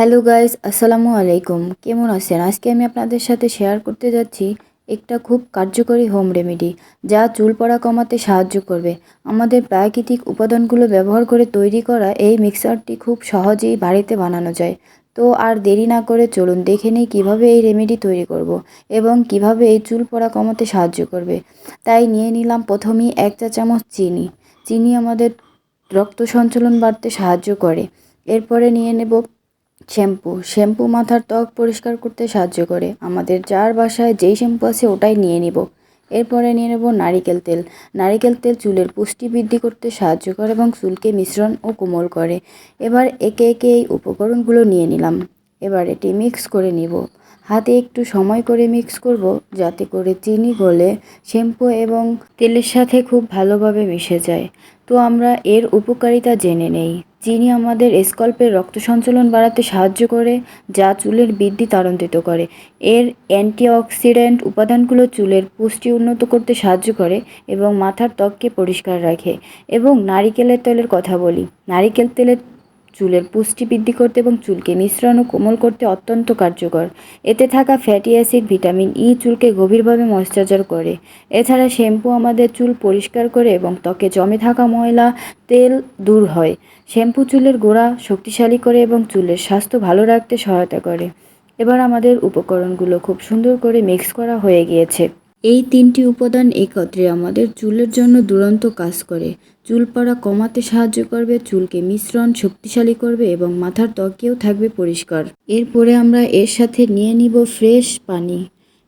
Hello guys, আসসালামু আলাইকুম। কেমন আছেন? আজকে আমি আপনাদের সাথে শেয়ার করতে যাচ্ছি একটা খুব কার্যকরী হোম রেমেডি, যা চুল পড়া কমাতে সাহায্য করবে। আমাদের প্রাকৃতিক উপাদানগুলো ব্যবহার করে তৈরি করা এই মিক্সারটি খুব সহজেই বাড়িতে বানানো যায়। তো আর দেরি না করে চলুন দেখে নিই কীভাবে এই রেমেডি তৈরি করব এবং কীভাবে এই চুল পড়া কমাতে সাহায্য করবে। তাই নিয়ে নিলাম প্রথমেই এক চা চামচ চিনি। চিনি আমাদের রক্ত সঞ্চালন বাড়তে সাহায্য করে। এরপরে নিয়ে নেব শ্যাম্পু। শ্যাম্পু মাথার ত্বক পরিষ্কার করতে সাহায্য করে। আমাদের যার বাসায় যেই শ্যাম্পু আছে ওটাই নিয়ে নিব। এরপরে নিয়ে নেব নারিকেল তেল। নারিকেল তেল চুলের পুষ্টি বৃদ্ধি করতে সাহায্য করে এবং চুলকে মিশ্রণ ও কোমল করে। এবার একে একে এই উপকরণগুলো নিয়ে নিলাম। এবার এটি মিক্স করে নিব। হাতে একটু সময় করে মিক্স করব, যাতে করে চিনি, গলে শ্যাম্পু এবং তেলের সাথে খুব ভালোভাবে মিশে যায়। তো আমরা এর উপকারিতা জেনে নেই। চিনি আমাদের স্কল্পের রক্ত সঞ্চালন বাড়াতে সাহায্য করে, যা চুলের বৃদ্ধি ত্বরান্বিত করে। এর অ্যান্টিঅক্সিডেন্ট উপাদানগুলো চুলের পুষ্টি উন্নত করতে সাহায্য করে এবং মাথার ত্বককে পরিষ্কার রাখে। এবং নারিকেলের তেলের কথা বলি। নারিকেল তেলের চুলের পুষ্টি বৃদ্ধি করতে এবং চুলকে মিশ্রণ ও কোমল করতে অত্যন্ত কার্যকর। এতে থাকা ফ্যাটি অ্যাসিড ভিটামিন ই চুলকে গভীরভাবে ময়েশ্চারাইজার করে। এছাড়া শ্যাম্পু আমাদের চুল পরিষ্কার করে এবং ত্বকে জমে থাকা ময়লা, তেল দূর হয়। শ্যাম্পু চুলের গোড়া শক্তিশালী করে এবং চুলের স্বাস্থ্য ভালো রাখতে সহায়তা করে। এবার আমাদের উপকরণগুলো খুব সুন্দর করে মিক্স করা হয়ে গিয়েছে। এই তিনটি উপাদান একত্রে আমাদের চুলের জন্য দুরন্ত কাজ করে। চুল পড়া কমাতে সাহায্য করবে, চুলকে মিশ্রণ শক্তিশালী করবে এবং মাথার ত্বকেও থাকবে পরিষ্কার। এরপরে আমরা এর সাথে নিয়ে নিব ফ্রেশ পানি।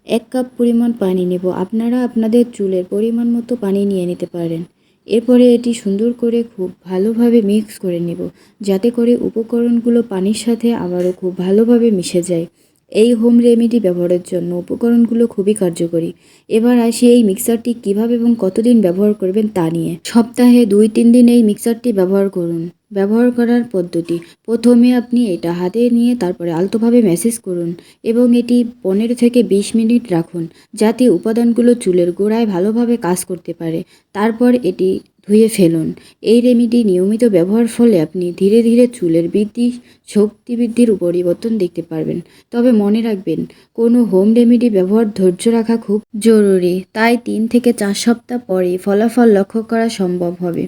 এক কাপ পরিমাণ পানি নেব। আপনারা আপনাদের চুলের পরিমাণ মতো পানি নিয়ে নিতে পারেন। এরপরে এটি সুন্দর করে খুব ভালোভাবে মিক্স করে নেব, যাতে করে উপকরণগুলো পানির সাথে আবারও খুব ভালোভাবে মিশে যায়। এই হোম রেমেডি ব্যবহারের জন্য উপকরণগুলো খুবই কার্যকরী। এবার আসি এই মিক্সারটি কীভাবে এবং কতদিন ব্যবহার করবেন তা নিয়ে সপ্তাহে দুই তিন দিন এই মিক্সারটি ব্যবহার করুন। ব্যবহার করার পদ্ধতি। প্রথমে আপনি এটা হাতে নিয়ে তারপরে আলতোভাবে ম্যাসেজ করুন এবং এটি পনেরো থেকে বিশ মিনিট রাখুন যাতে উপাদানগুলো চুলের গোড়ায় ভালোভাবে কাজ করতে পারে। তারপর এটি ধুয়ে ফেলুন। এই রেমিডি নিয়মিত ব্যবহার ফলে আপনি ধীরে ধীরে চুলের বৃদ্ধি শক্তি বৃদ্ধির পরিবর্তন দেখতে পারবেন। তবে মনে রাখবেন, কোনো হোম রেমিডি ব্যবহার ধৈর্য রাখা খুব জরুরি। তাই তিন থেকে চার সপ্তাহ পরে ফলাফল লক্ষ্য করা সম্ভব হবে।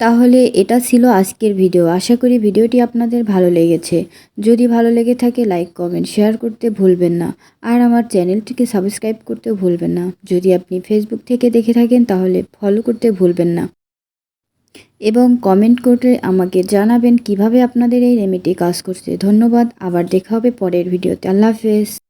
তাহলে এটা ছিল আজকের ভিডিও। আশা করি ভিডিওটি আপনাদের ভালো লেগেছে। যদি ভালো লেগে থাকে, লাইক, কমেন্ট, শেয়ার করতে ভুলবেন না। আর আমার চ্যানেলটিকে সাবস্ক্রাইব করতেও ভুলবেন না। যদি আপনি ফেসবুক থেকে দেখে থাকেন, তাহলে ফলো করতে ভুলবেন না। এবং কমেন্ট করে আমাকে জানাবেন কীভাবে আপনাদের এই রেমেডি কাজ করছে। ধন্যবাদ। আবার দেখা হবে পরের ভিডিওতে। আল্লাহ হাফেজ।